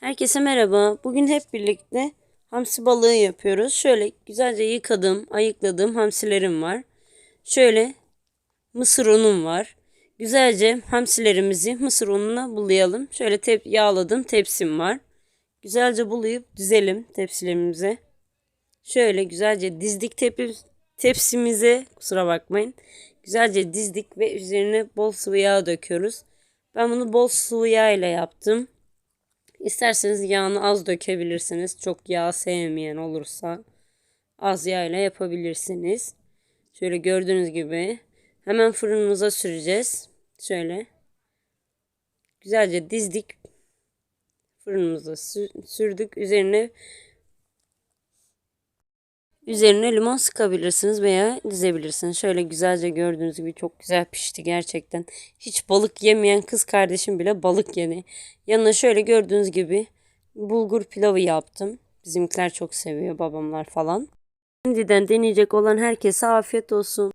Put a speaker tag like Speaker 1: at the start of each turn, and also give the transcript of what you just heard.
Speaker 1: Herkese merhaba. Bugün hep birlikte hamsi balığı yapıyoruz. Şöyle güzelce yıkadım, ayıkladığım hamsilerim var. Şöyle mısır unum var. Güzelce hamsilerimizi mısır ununa bulayalım. Şöyle tep yağladığım tepsim var. Güzelce bulayıp dizelim tepsilerimize. Şöyle güzelce dizdik tepi, tepsimize kusura bakmayın. Güzelce dizdik ve üzerine bol sıvı yağ döküyoruz. Ben bunu bol sıvı yağ ile yaptım. İsterseniz yağını az dökebilirsiniz. Çok yağ sevmeyen olursa az yağ ile yapabilirsiniz. Şöyle gördüğünüz gibi hemen fırınımıza süreceğiz. Şöyle güzelce dizdik. Fırınımıza sü- sürdük. Üzerine Üzerine limon sıkabilirsiniz veya dizebilirsiniz. Şöyle güzelce gördüğünüz gibi çok güzel pişti gerçekten. Hiç balık yemeyen kız kardeşim bile balık yedi. Yanına şöyle gördüğünüz gibi bulgur pilavı yaptım. Bizimkiler çok seviyor babamlar falan. Şimdiden deneyecek olan herkese afiyet olsun.